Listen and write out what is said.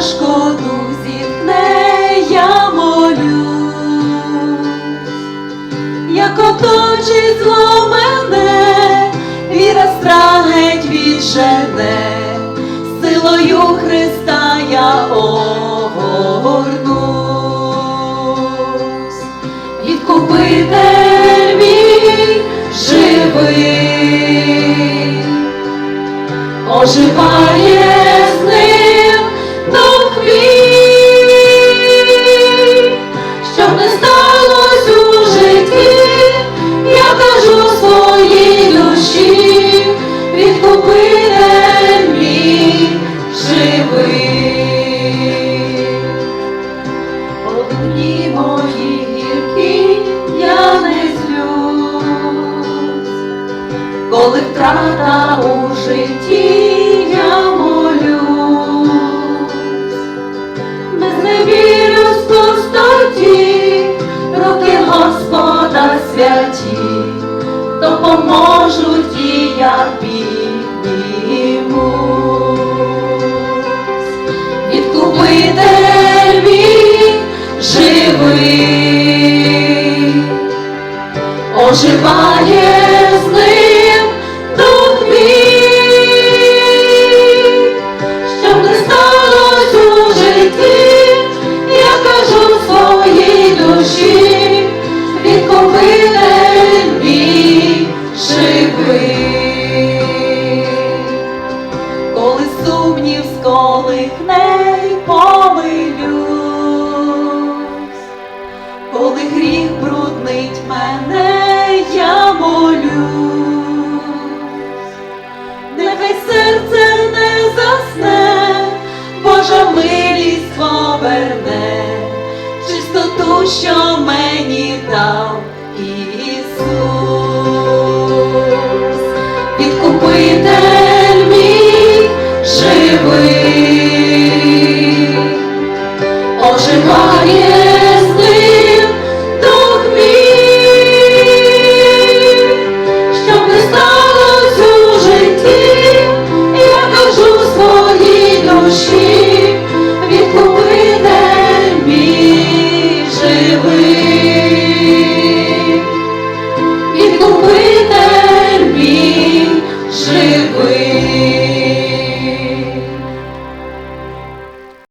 шкоду зіткне, я молю, як оточить зло мене, віра страгеть віджене, силою Христа я огорнусь. Відкупитель мій живий, оживає у житті я молюсь, не зневірю з пустоті, руки Господа святі, допоможуть я піднімусь. Відкупитель мій живий, оживає живий коли сумнів сколихне й помилюсь, коли гріх бруднить мене, я молюсь, нехай серце не засне, Божа милість поверне, чистоту, що мені оживає